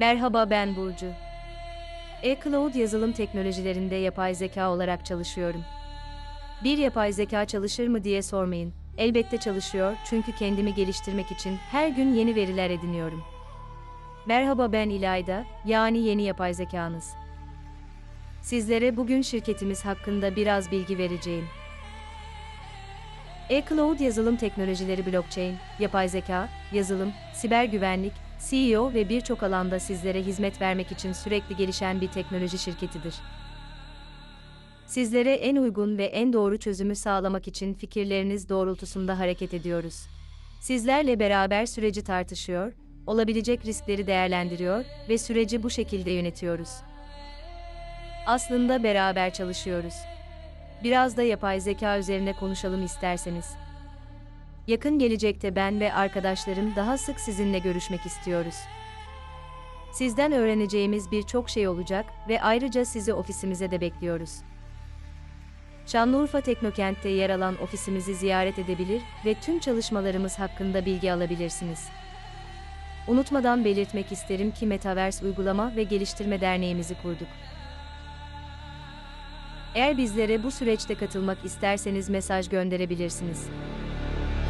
Merhaba ben Burcu. E-Cloud yazılım teknolojilerinde yapay zeka olarak çalışıyorum. Bir yapay zeka çalışır mı diye sormayın. Elbette çalışıyor çünkü kendimi geliştirmek için her gün yeni veriler ediniyorum. Merhaba ben İlayda, yani yeni yapay zekanız. Sizlere bugün şirketimiz hakkında biraz bilgi vereceğim. E-Cloud yazılım teknolojileri blockchain, yapay zeka, yazılım, siber güvenlik, CEO ve birçok alanda sizlere hizmet vermek için sürekli gelişen bir teknoloji şirketidir. Sizlere en uygun ve en doğru çözümü sağlamak için fikirleriniz doğrultusunda hareket ediyoruz. Sizlerle beraber süreci tartışıyor, olabilecek riskleri değerlendiriyor ve süreci bu şekilde yönetiyoruz. Aslında beraber çalışıyoruz. Biraz da yapay zeka üzerine konuşalım isterseniz. Yakın gelecekte ben ve arkadaşlarım daha sık sizinle görüşmek istiyoruz. Sizden öğreneceğimiz birçok şey olacak ve ayrıca sizi ofisimize de bekliyoruz. Şanlıurfa Teknokent'te yer alan ofisimizi ziyaret edebilir ve tüm çalışmalarımız hakkında bilgi alabilirsiniz. Unutmadan belirtmek isterim ki Metaverse Uygulama ve Geliştirme Derneğimizi kurduk. Eğer bizlere bu süreçte katılmak isterseniz mesaj gönderebilirsiniz.